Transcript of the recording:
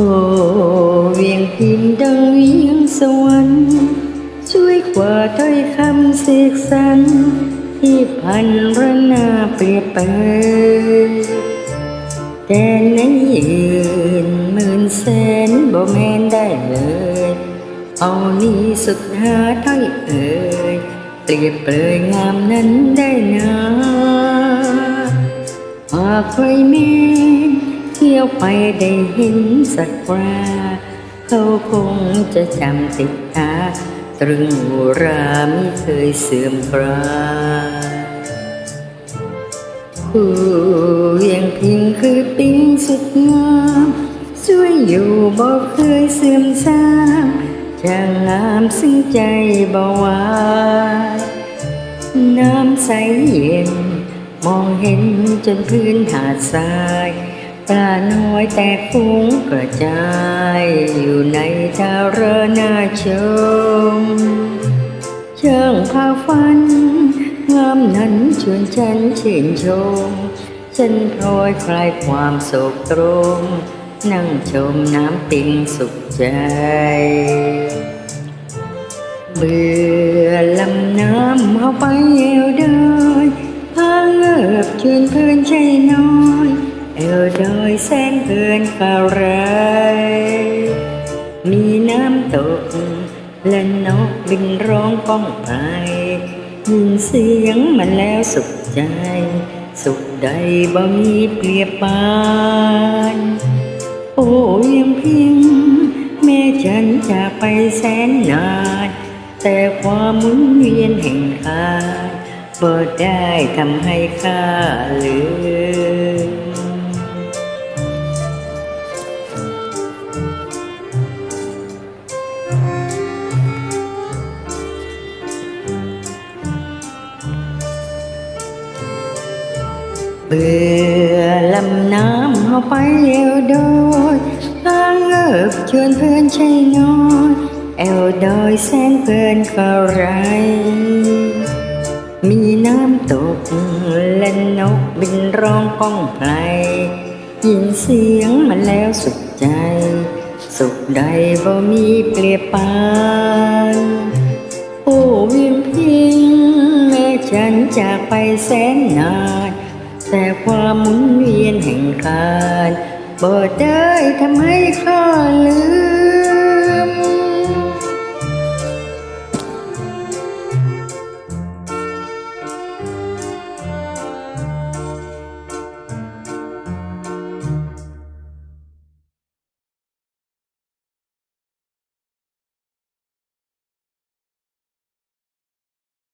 อ้เวียงพินดังเวียงสวรรค์ ช่วยกว่าถ้อยคำเสกสรรที่พันรนาเปรียบเปยแต่ในยืนหมื่นแสนบ่แม่นได้เลย เอานี้สุดหาถ้อยเอ่ยเปรียบเปยงามนั้นได้นาหากใครแม่ ที่ยวไปได้เห็นสักคราเขาคงจะจำติดตาตรึงราไม่เคยเสื่อมคลายคู่เวียงพิงคือปิ้งสุดงามสวยอยู่บอกเคยเสื่อมสามจะงงามซึ่งใจบ่าวายน้ำใสเย็น มองเห็นจนพื้นหาดทราย ปลาน้อยแต่ฟุ้งกระจายอยู่ในทาเรนาชม เชิงพาฟัน งามนั้นชวนฉันชื่นชม ฉันพลอยคลายความโศกตรมนั่งชมน้ำปิงสุขใจ เบื่อลำน้ำเอาไปเอวเดินพาเงิบชวนเพื่อนใช่น้อย เอวดอยแสนเพื่อนข่าไรมีน้ำตก และนกบินร้องก้องไปยินเสียงมันแล้วสุขใจ สุขใดบ่มีเปรียบปาน โอ้ยังเพียงแม่ฉันจากไปแสนนาน แต่ความมุนเวียนแห่งกายบ่ได้ทำให้ข้าลืม เบื่อลำน้ำเอาไปเอวดอยทางเอิบชวนเพื่อนใช่น้อยเอวดอยแสนเพื่อนก็ไร มีน้ำตกและนกบินร้องก้องไพลยินเสียงมันแล้วสุขใจ สุขใดบ่มีเปรียปานโอ้วียงพิงแม่ฉันจากไปแสนนาน แต่ความหมุนเวียนแห่งการบ่ได้ทำให้ข้าลื